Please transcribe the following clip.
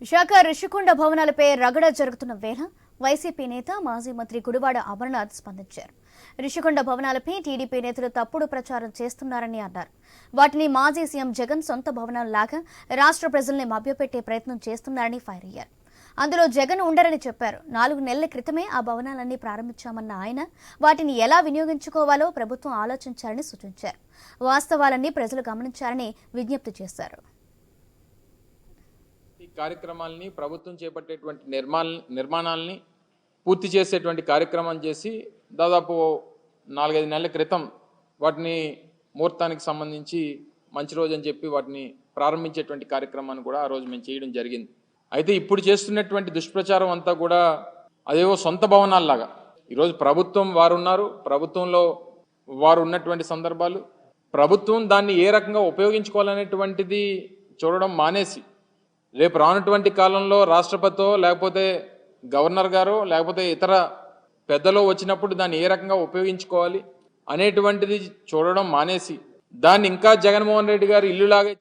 విశాఖ రిషికొండ భవనాలపై రగడ జరుగుతున్న వేళ వైసీపీ నేత మాజీ మంత్రి గుడివాడ అమర్నాథ్ స్పందించారు. రిషికొండ భవనాలపై టీడీపీ నేతలు తప్పుడు ప్రచారం చేస్తున్నారని అన్నారు. వాటిని మాజీ సీఎం జగన్ సొంత భవనాల్లాగా రాష్ట్ర ప్రజల్ని మభ్యపెట్టే ప్రయత్నం చేస్తున్నారని ఫైర్ అయ్యారు. అందులో జగన్ ఉండరని చెప్పారు. నాలుగు నెలల క్రితమే ఆ భవనాలన్నీ ప్రారంభించామన్న ఆయన వాటిని ఎలా వినియోగించుకోవాలో ప్రభుత్వం ఆలోచించాలని సూచించారు. వాస్తవాలన్నీ ప్రజలు గమనించారని విజ్ఞప్తి చేశారు. ఈ కార్యక్రమాలని ప్రభుత్వం చేపట్టేటువంటి నిర్మాణ నిర్మాణాలని పూర్తి చేసేటువంటి కార్యక్రమం చేసి దాదాపు నాలుగైదు నెలల క్రితం వాటిని ముహూర్తానికి సంబంధించి మంచి రోజు అని చెప్పి వాటిని ప్రారంభించేటువంటి కార్యక్రమాన్ని కూడా ఆ రోజు మేము చేయడం జరిగింది. అయితే ఇప్పుడు చేస్తున్నటువంటి దుష్ప్రచారం అంతా కూడా అదేవో సొంత భవనాల్లాగా. ఈరోజు ప్రభుత్వం వారు ఉన్నారు ప్రభుత్వంలో వారు ఉన్నటువంటి సందర్భాలు ప్రభుత్వం దాన్ని ఏ రకంగా ఉపయోగించుకోవాలనేటువంటిది చూడడం మానేసి రేపు రానటువంటి కాలంలో రాష్ట్రపతితో లేకపోతే గవర్నర్ గారు లేకపోతే ఇతర పెద్దలో వచ్చినప్పుడు దాన్ని ఏ రకంగా ఉపయోగించుకోవాలి అనేటువంటిది చూడడం మానేసి దాన్ని ఇంకా జగన్మోహన్ రెడ్డి గారు ఇల్లులాగే